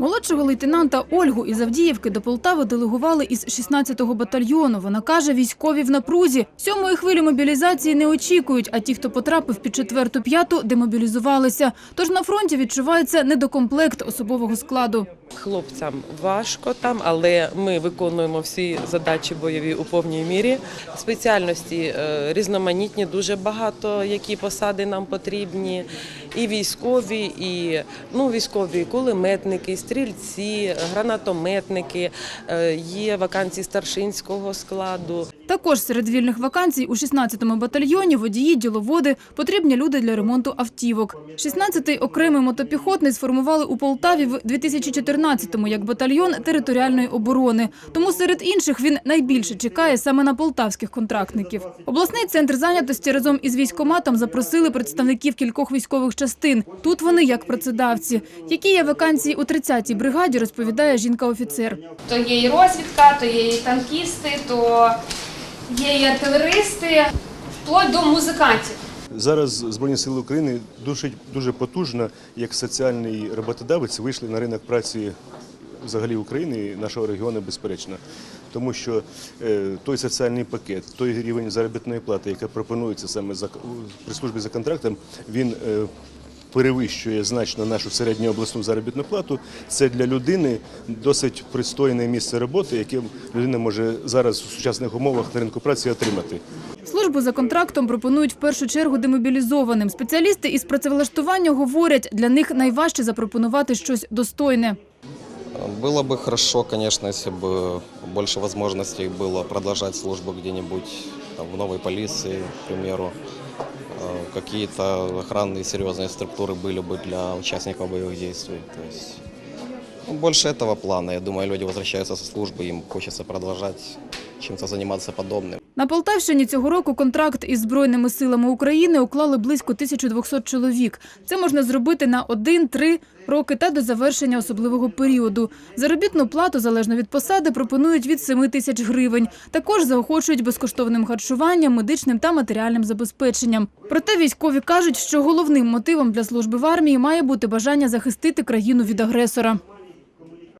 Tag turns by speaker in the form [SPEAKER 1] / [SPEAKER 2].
[SPEAKER 1] Молодшого лейтенанта Ольгу із Авдіївки до Полтави делегували із 16-го батальйону. Вона каже, військові в напрузі. Сьомої хвилі мобілізації не очікують, а ті, хто потрапив під четверту-п'яту, демобілізувалися. Тож на фронті відчувається недокомплект особового складу.
[SPEAKER 2] Хлопцям важко там, але ми виконуємо всі задачі бойові у повній мірі. Спеціальності е, різноманітні, дуже багато, які посади нам потрібні. І військові, і ну, військові кулеметники, стрільці, гранатометники, е, є вакансії старшинського складу.
[SPEAKER 1] Також серед вільних вакансій у 16-му батальйоні водії, діловоди, потрібні люди для ремонту автівок. 16-й окремий мотопіхотний сформували у Полтаві в 2014-му як батальйон територіальної оборони. Тому серед інших він найбільше чекає саме на полтавських контрактників. Обласний центр зайнятості разом із військкоматом запросили представників кількох військових частин. Тут вони як працедавці. Які є вакансії у 30-й бригаді, розповідає жінка-офіцер.
[SPEAKER 3] То є і розвідка, то є і танкісти, то є і артилеристи, вплоть до музикантів.
[SPEAKER 4] Зараз Збройні Сили України дуже, дуже потужно, як соціальний роботодавець, вийшли на ринок праці взагалі України і нашого регіону безперечно. Тому що е, той соціальний пакет, той рівень заробітної плати, який пропонується саме за, при службі за контрактом, він е, перевищує значно нашу середню обласну заробітну плату. Це для людини досить пристойне місце роботи, яке людина може зараз у сучасних умовах на ринку праці отримати.
[SPEAKER 1] Службу за контрактом пропонують в першу чергу демобілізованим. Спеціалісти із працевлаштування говорять, для них найважче запропонувати щось достойне.
[SPEAKER 5] Было бы хорошо, конечно, если бы больше возможностей было продолжать службу где-нибудь там, в новой полиции, к примеру. Э, Какие-то охранные серьезные структуры были бы для участников боевых действий. То есть, ну, больше этого плана. Я думаю, люди возвращаются со службы, им хочется продолжать чем-то заниматься подобным.
[SPEAKER 1] На Полтавщині цього року контракт із Збройними силами України уклали близько 1200 чоловік. Це можна зробити на 1-3 роки та до завершення особливого періоду. Заробітну плату, залежно від посади, пропонують від 7 тисяч гривень. Також заохочують безкоштовним харчуванням, медичним та матеріальним забезпеченням. Проте військові кажуть, що головним мотивом для служби в армії має бути бажання захистити країну від агресора.